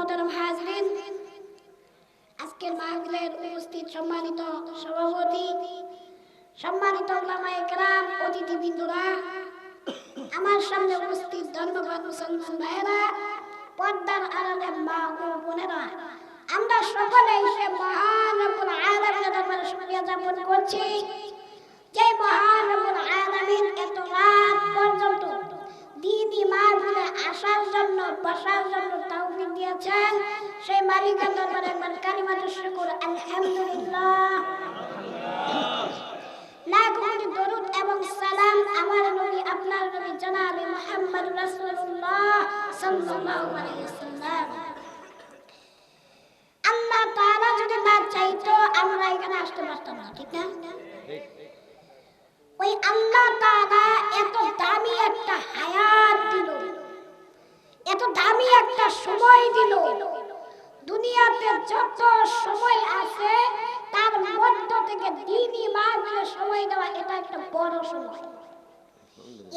মহতরম হাজরিন আজকের মাহফিলের উপস্থিত সম্মানিত সভাপতি, সম্মানিত ওলামা একরাম অতিথিবৃন্দরা, আমার সামনে উপস্থিত ধর্মবান মুসলমান ভাইয়েরা, পর্দার আড়ালে মা ও বোনেরা, আমরা সকলে সে মহান রব্বুল আলামিনের দরবারে শুকরিয়া জ্ঞাপন করছি। যে মহান রব্বুল আলামিন এত রাত পর্যন্ত দিনই মাহফিলে আসার জন্য, বসার জন্য তৌফিক দিয়েছেন। সেই মালিকের দরবারে একবার কালিমাতু শুকর আলহামদুলিল্লাহ। লাখ কোটি দরুদ এবং সালাম আমার নবী, আপনার নবী, জনাবে মুহাম্মদ রাসূলুল্লাহ সাল্লাল্লাহু আল্লাহ যদি না চাইতো, আমরা এখানে আসতে পারতাম না, ঠিক না? ওই আল্লাহ তাআলা এত দামি একটা হায়াত দিল, এত দামি একটা সময় দিল। দুনিয়াতে যত সময় আছে, তার মধ্য থেকে দিনই মাহফিলে সময় দেওয়া এটা একটা বড় সময়।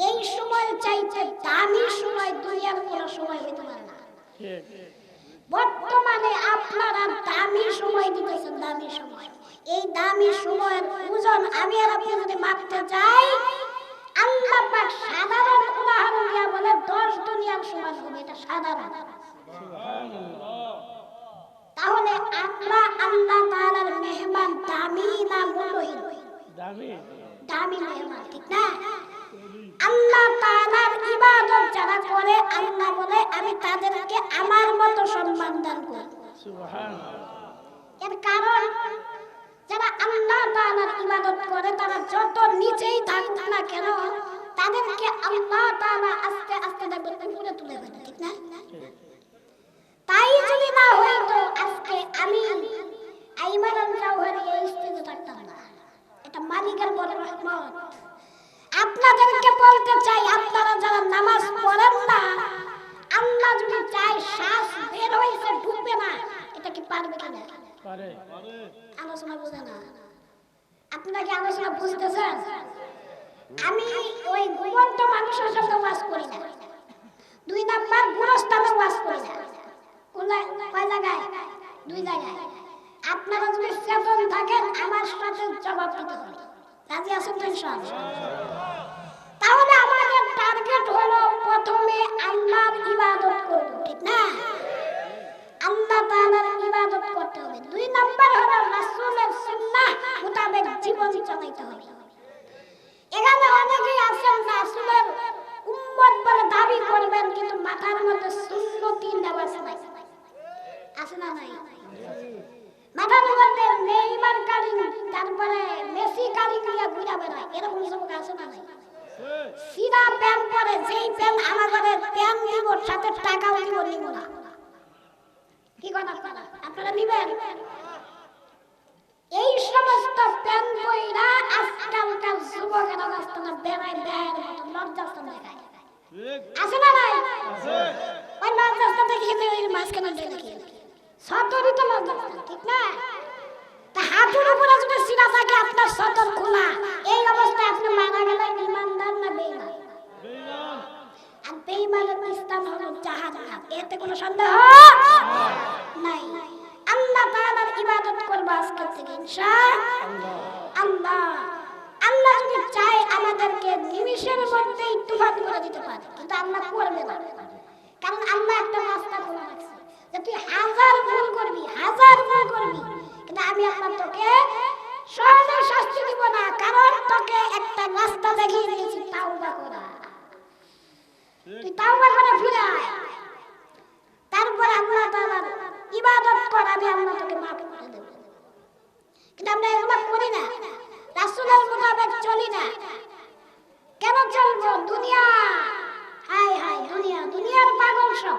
এই সময় চাইতে দামি সময় দুনিয়ার কোনো সময় হইতে পারে না। বর্তমানে আপনারা দামি সময় দিতেছেন, দামি সময়। এই দামি সময়ের ওজন আমি আর আপনি যদি মাপতে যাই আল্লাহ পাক সাধারণ উদাহরণ দিয়া বলে দশ দুনিয়ার সমান হবে এটা সাধারণ তাহলে আমরা আল্লাহ তাআলার মেহমান দামি না মূল্যহীন দামি? মেহমান ঠিক না? আল্লাহ তাআলার ইবাদত যারা করে আল্লাহ বলে আমি তাদেরকে আমার মতো সম্মান দান করি। এর কারণ যারা আল্লাহ তাআলার ইবাদত করে তারা যত নিচেই থাকুক না কেন তাদেরকে আল্লাহ তাআলা আস্তে আস্তে দেখবেন উপরে তুলে দেবে ঠিক না? তাই যদি না হইতো আজকে আমি আইমান জাওহারি এই এটা মালিকের বড় রহমত। আপনাদেরকে বলতে চাই আপনারা যারা নামাজ পড়েন না আল্লাহ যদি চায় শ্বাস বের হইছে ঢুকবে না এটা কি পারবে কিনা? আলোচনা বুঝে না। আপনারা কি আলোচনা বুঝতেছেন? আমি ওই ঘুমন্ত মানুষের সঙ্গে ওয়াজ করি না। দুই নাম্বার গুরস্থানে ওয়াজ করি না। কোন জায়গায়? দুই জায়গায়। আপনারা যদি চেতন থাকেন, আমার সাথে জবাব দিতে হবে রাজি আছেন তো তাহলে আমাদের টার্গেট হলো প্রথমে আল্লাহর ইবাদত করব, ঠিক না? আল্লাহ তাআলার ইবাদত করতে হবে। দুই নাম্বার হলো রাসূলের সুন্নাহ মোতাবেক জীবন চালাইতে হবে। এখানে অনেকেই আছেন রাসূলের উম্মত বলে দাবি করবেন, কিন্তু মাথার মধ্যে সুন্নতি নেওয়া নাই আছে না নাই? মাথার মধ্যে নেইমার কালিং তারপরে মেসি কালিং নিয়ে ঘুরে বেড়ায়। এরকম সব আছে না নাই? সিরা প্যান পরে যেই প্যান আমাদের প্যান দিব সাথে টাকাও দিব নিব না। কি কথা আপনারা? আপনারা নিবেন? এই সমস্ত প্যান বইরা আজকালকার যুবকেরা রাস্তাটা বেড়ায় বেড়ায় মতো লজ্জাস্থান দেখায়। আছে না নাই? ওই লজ্জাস্থান দেখে মাঝখানে দেখি আল্লাহ আল্লাহ আল্লাহ যদি চায় আমাদেরকে নিমিষের মধ্যেই তুফান করে দিতে পারে, কিন্তু আল্লাহ করবে কারণ আল্লাহ একটা রাস্তা খোলা রাখছে। যে তুই হাজার ভুল করবি, হাজার ভুল করবি, কিন্তু আমি আল্লাহ তোকে সহজে শাস্তি দিব না, কারণ তোকে একটা রাস্তা দেখিয়ে দিয়েছি, তাওবা করা। তুই তাওবা করে ফিরে তারপরে আল্লাহ তাআলার ইবাদত কর, আমি আল্লাহ তোকে মাফ করে দেব। কিন্তু আমরা এগুলো করি না। রাসূলের মোতাবেক চলি না। কেন চলবো? দুনিয়া। হাই হাই দুনিয়া, দুনিয়ার পাগল সব।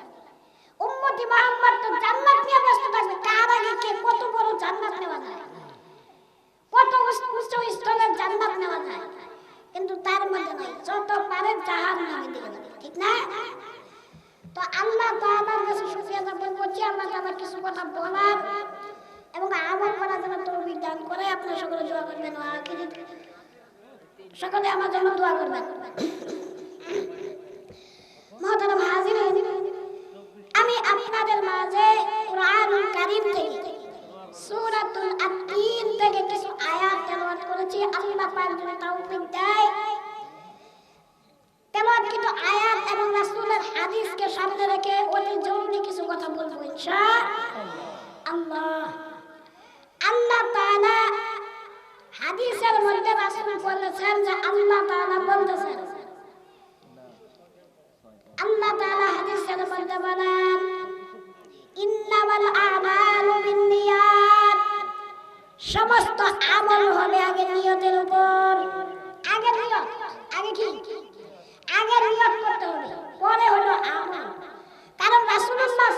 উম্মতি মোহাম্মদ তো জান্নাত নিয়ে ব্যস্ত থাকবে তার আগে কে কত বড় জান্নাত নেওয়া যায়? কত উচ্চ স্তরের জান্নাত নেওয়া যায়? কিন্তু তার মধ্যে নাই, যত পারে জাহান নামে দিকে ঠিক না? তো আল্লাহ তাআলার কাছে শুকরিয়া জ্ঞাপন করছি আমাকে আমার কিছু কথা বলার এবং আমল করার জন্য তৌফিক দান করে, আপনারা সকলে দোয়া করবেন আর কি সকলে আমার জন্য দোয়া করবেন। মহতারাম হাজির হাজির আমি আপনাদের মাঝে কোরআনুল কারীম থেকে, সূরাতুল আত-তিন থেকে কিছু আয়াত তেলাওয়াত করেছি। আল্লাহ পাক যদি তৌফিক দেয়। তেলাওয়াতকৃত আয়াত এবং রাসূলের হাদিসকে সামনে রেখে অতি জরুরি কিছু কথা বলব ইনশাআল্লাহ। আল্লাহ তাআলা হাদিসের মধ্যে রাসূল বলেছেন যে আল্লাহ তাআলা বলতেছেন আল্লাহ তাআলা মধ্যে বলেন ইন্নামাল আমালু সমস্ত আমল হবে আগে নিয়তের উপর। আগে নিয়ত, আগে কি? আগে নিয়ত করতে হবে। পরে হলো আমল। কারণ রাসূলুল্লাহ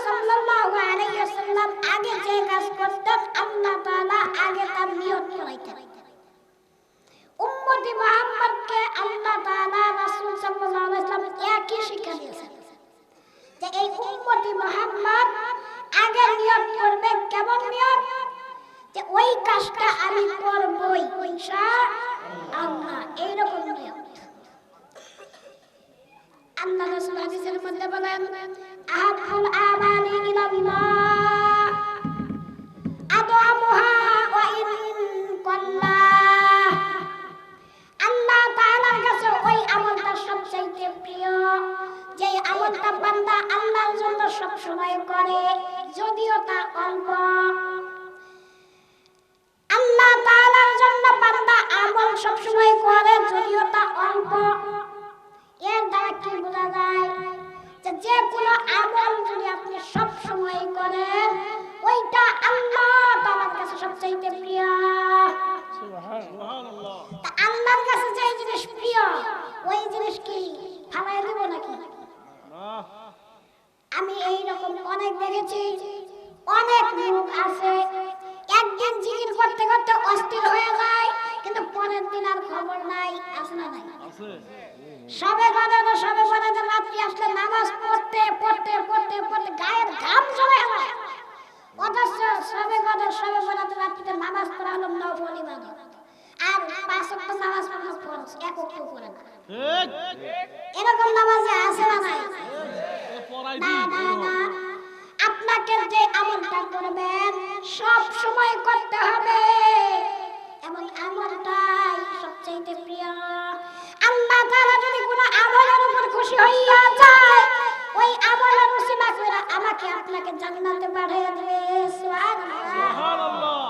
আমলটা বান্দা আল্লাহর জন্য সব সময় করে যদিও তা অল্প। আল্লাহ তাআলার জন্য বান্দা আমল সব সময় করে যদিও তা অল্প। এর দ্বারা কি বোঝা যায়? যে যে কোনো আমল যদি আপনি সব সময় করেন ওইটা আল্লাহ তাআলার কাছে সবচাইতে প্রিয়। তা আল্লাহর কাছে যে জিনিস প্রিয় ওই জিনিস কি ফালাই দেব নাকি? আমি এই রকম অনেক দেখেছি অনেক লোক আছে একদিন জিকির করতে করতে অস্থির হয়ে যায় কিন্তু পরের দিন আর খবর নাই আছে না নাই। সবে বাদানো সবে বাদানো রাত্রি আসলে নামাজ পড়তে পড়তে পড়তে পড়তে গায়ের ঘাম চলে যায়। অথচ সবে বাদা সবে বাদানো রাত্রিতে নামাজ পড়া হলো নফল ইবাদত পাঁচ ওয়াক্ত নামাজ পড়া ফরজ এক ওয়াক্ত পড়ে না। এরকম নামাজে আছে না নাই? না না না। আপনাকে যে আমলটা করবেন সব সময় করতে হবে। এবং আমলটাই সবচেয়ে প্রিয়। আল্লাহ তাআলা যদি কোনো আমলের উপর খুশি হইয়া যায় ওই আমলের উসিলা করে আমাকে আপনাকে জান্নাতে পাঠিয়ে দেবে। সুবহানাল্লাহ। আল্লাহ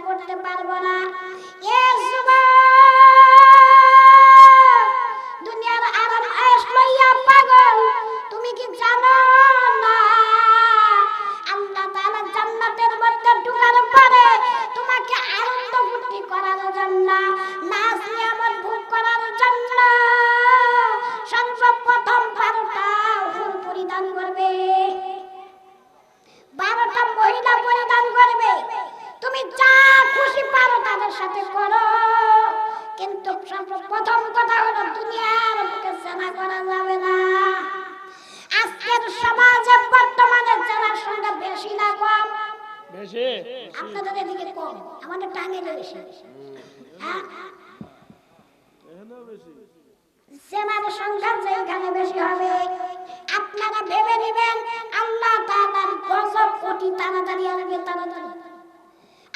করতে পারব না। করা যাবে না। আজকের সমাজে বর্তমানে জানার সঙ্গে বেশি না কম বেশি? আপনাদের এদিকে কম আমাদের টাঙ্গেলে বেশি। হ্যাঁ? জেনার সংখ্যা যেখানে বেশি হবে আপনারা ভেবে নেবেন আল্লাহ তাআলার গজব অতি তাড়াতাড়ি আসবে তাড়াতাড়ি।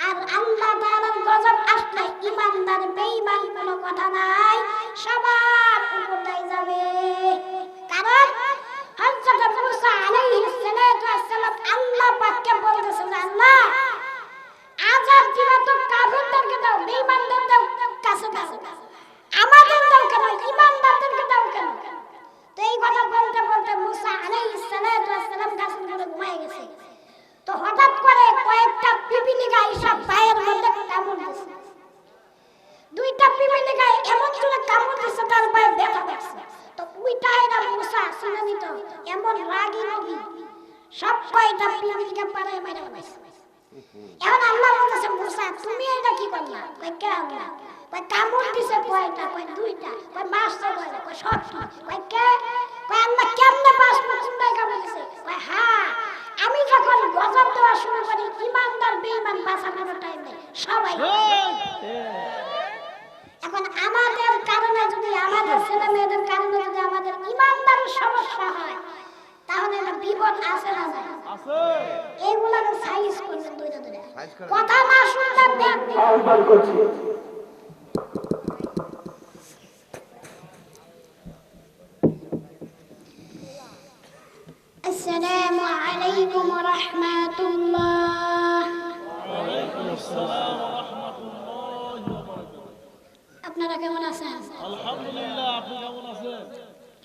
আর আল্লাহ তাআলার গজব আসলে ইমানদার বেঈমান কোনো কথা নাই। সবার উপর দিয়ে যাবে। কারণ হযরত মুসা আলাইহিস সালাতু ওয়াস সালাম আল্লাহ পাককে বলতেছে আল্লাহ আজাব দিবা তো কাফেরদেরকে দাও বেঈমানদের দাও কাছে দাও। আমাদের দাও কেন ইমানদারদেরকে দাও কেন? তো এই কথা বলতে বলতে মুসা আলাইহিস সালাতু ওয়াস সালাম গাছের উপরে ঘুমায় গেছে। তো হঠাৎ করে কয়েকটা পিপিলিকা এসব পায়ের মধ্যে কামড় দিছে। দুইটা পিপিলিকা এমন জোরে কামড় দিছে, তার পায়ে ব্যথা পাচ্ছে। তো উইটা এটা মুসা শুনে নিত, এমন রাগী নবী সব কয়টা পিপিলিকা পারে মেরে ফেলাইছে এখন আল্লাহ বলতেছে মুসা তুমি এটা কি করলা? কই কে আল্লাহ কই কামড় দিছে কয়টা? কই দুইটা। কই কয়টা? কই সবটা কই কে? কই আল্লাহ কেমনে পাঁচ মুকুন্দায় কামড় দিছে? কই হ্যাঁ আমি যখন গজব দেওয়া শুরু করি ইমানদার বেঈমান বাঁচানোর টাইমে সবাই এখন আমাদের কারণে যদি আমাদের ছেলে মেয়েদের কারণে যদি আমাদের ইমানদার সমস্যা হয় তাহলে এটা বিপদ আছে না নাই? আছে। এইগুলাকে সাইজ করবেন দুইটা দুইটা। কথা না শুনলে ব্যাগ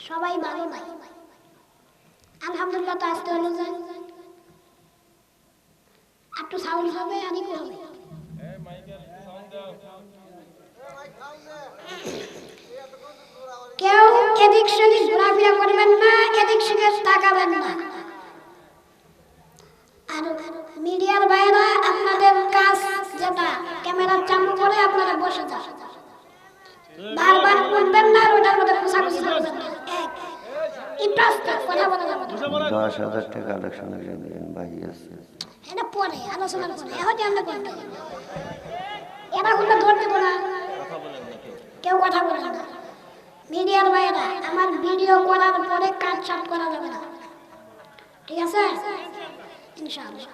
সবাই ভালো নাই আলহামদুলিল্লাহ তো আসতে হলো যে একটু সাউন্ড হবে, আর একটু হবে। কেউ এদিক সেদিক ঘোরাফেরা করবেন না, এদিক সেদিক তাকাবেন না। আর মিডিয়ার বাইরে আপনাদের কাজ যেটা ক্যামেরা চালু করে আপনারা বসে যান। বারবার করবেন না। রোডার মধ্যে খোসাখুসি কথা বলা যাবে দশ হাজার টাকা আলোচনা করবেন ভাই আছে। হ্যাঁ, এটা পরে আলোচনা করে। এখন আমরা করতে এটা হলো ধরতে ঠিক আছে? ইনশাআল্লাহ।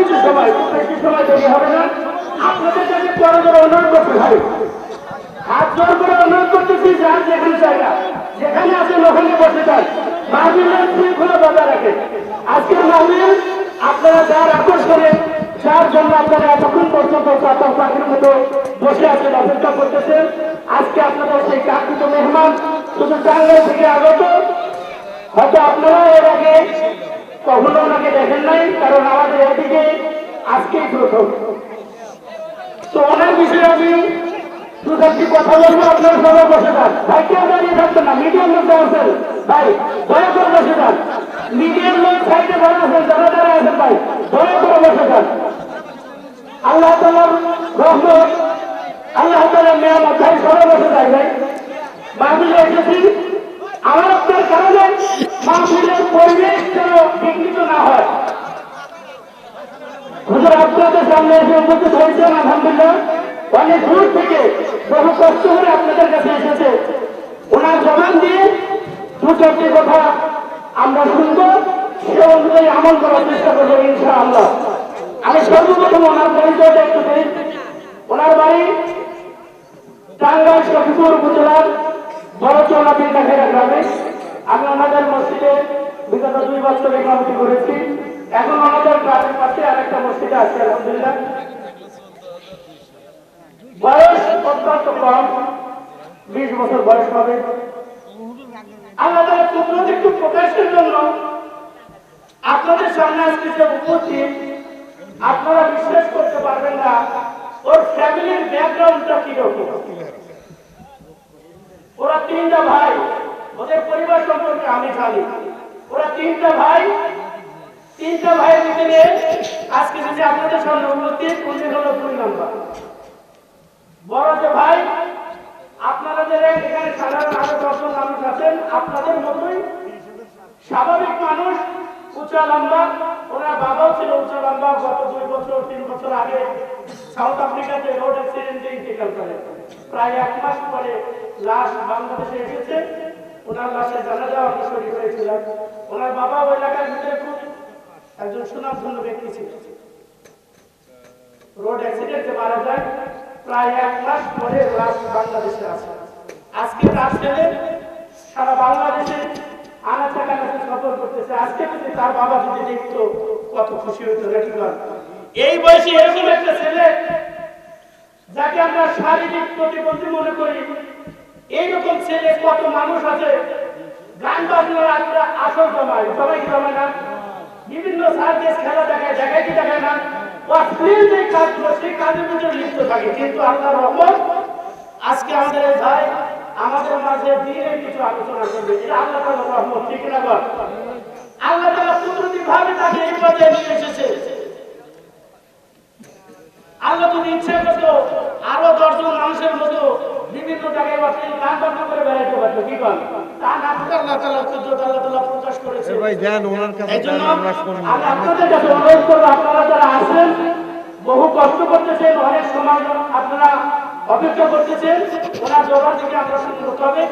কিছু সময় বেশি সময় দেরি হবে না। আপনাদের কাছে বড় বড় অনুরোধ করতে হয় হাত জোর করে অনুরোধ করতেছি যার যেখানে জায়গা যেখানে আছেন ওখানে বসে যান। মাহফিলের শৃঙ্খলা বজায় রাখেন। আজকের মাহফিল আপনারা যার আকর্ষণে, যার জন্য আপনারা এতক্ষণ পর্যন্ত চাতক পাখির মতো বসে আছেন, অপেক্ষা করতেছেন, আজকে আপনাদের সেই কাঙ্ক্ষিত মেহমান শুধু টাঙ্গাইল থেকে আগত। হয়তো আপনারা এর আগে কখনো ওনাকে দেখেন নাই, কারণ আমাদের এদিকে আজকেই প্রথম তো ওনার বিষয়ে আমি দু চারটি কথা বলব, আপনারা সবাই বসে যান। ভাই, কেউ দাঁড়িয়ে থাকবেন না মিডিয়ার লোক আছেন, ভাই, দয়া করে বসে যান। মিডিয়ার লোক সাইডে বড় আছেন, যারা যারা আছেন, ভাই, দয়া করে বসে যান। আল্লাহ তালার রহমত, আল্লাহ তালার নিয়ামত, ভাই, সবাই বসে যায় ভাই। মাহফিলে এসেছি। আমার আপনার কারণে মাহফিলের পরিবেশ যেন বিঘ্নিত না হয় হুজুর আপনাদের সামনে এসে উপস্থিত হয়েছেন, আলহামদুলিল্লাহ। অনেক দূর থেকে বহু কষ্ট করে আপনাদের কাছে এসেছে। ওনার জবান দিয়ে দু চারটি কথা আমরা শুনব, সে অনুযায়ী আমল করার চেষ্টা করব, ইনশাআল্লাহ। আমি সর্বপ্রথম ওনার পরিচয়টা একটু দিই। ওনার বাড়ি টাঙ্গাইল শফিপুর উপজেলার বড়চৌনা পিন্টাখেরা গ্রামে। আমি ওনাদের মসজিদে বিগত দুই বছর ইমামতি করেছি এখন ওনাদের গ্রামের পাশে আরেকটা মসজিদে আছে, আলহামদুলিল্লাহ। বয়স অত্যন্ত কম, বিশ বছর বয়স হবে। আল্লাহ কুদরত একটু প্রকাশের জন্য আপনাদের সামনে আজকে যে উপস্থিত, আপনারা বিশ্বাস করতে পারবেন না, ওর ফ্যামিলির ব্যাকগ্রাউন্ডটা কীরকম? ওরা তিনটা ভাই, ওদের পরিবার সম্পর্কে আমি জানি। ওরা তিনটা ভাই তিনটা ভাইয়ের ভিতরে আজকে যদি আপনাদের সামনে উপস্থিত উনি হলো দুই নম্বর? বড় যে ভাই, আপনারা যে এখানে সাধারণ আরও দশজন মানুষ আছেন, আপনাদের মতোই স্বাভাবিক মানুষ, উঁচা লম্বা। ওনার বাবাও ছিল উঁচা লম্বা, গত দুই বছর, তিন বছর আগে সাউথ আফ্রিকাতে রোড অ্যাক্সিডেন্টে ইন্তেকাল করে প্রায় এক মাস পরে লাশ বাংলাদেশে এসেছে। ওনার লাশে জানা যাওয়া শরীর হয়েছিলাম ওনার বাবা ওই এলাকার ভিতরে একজন সুনামধন্য ব্যক্তি ছিল। রোড অ্যাক্সিডেন্টে মারা যায়। প্রায় এক মাস পরে বাংলাদেশে আসে। আজকে ছেলে সারা বাংলাদেশে সফর করতেছে। আজকে যদি তার বাবা যদি কত খুশি হইতো এই বয়সে এরকম একটা ছেলে যাকে আমরা শারীরিক প্রতিবন্ধী মনে করি, এইরকম ছেলে কত মানুষ আছে, গান বাজনার আমরা আসর জমায় জমায় না বিভিন্ন সার্কেস খেলা দেখায় দেখায় কি দেখায় না? অশ্লীল যে কাজগুলো সেই কাজের ভিতরে লিপ্ত থাকে। কিন্তু আল্লাহর রহমত, আজকে আমাদের ভাই আমাদের মাঝে দিনের কিছু আলোচনা করবে। এটা আল্লাহ তাআলার রহমত, ঠিক না বল? আল্লাহ তাআলা কুদরতি ভাবে তাকে এই নিয়ে এসেছে। আল্লাহ যদি ইচ্ছে করতো, আরও দশজন মানুষের মতো বিভিন্ন জায়গায় বসে গান বাজনা করে বেড়াইতে পারতো কি বল তা না করে আল্লাহ তাআলা কুদরত আল্লাহ তাআলা প্রকাশ করেছে। ভাই যান ওনার কাছে যান আমরা শুনব আমি আপনাদের কাছে অনুরোধ করব আপনারা যারা বহু কষ্ট করতেছেন অনেক সময় আপনারা অপেক্ষা করতেছেন ওনার জবান থেকে আমরা শুনব হবে।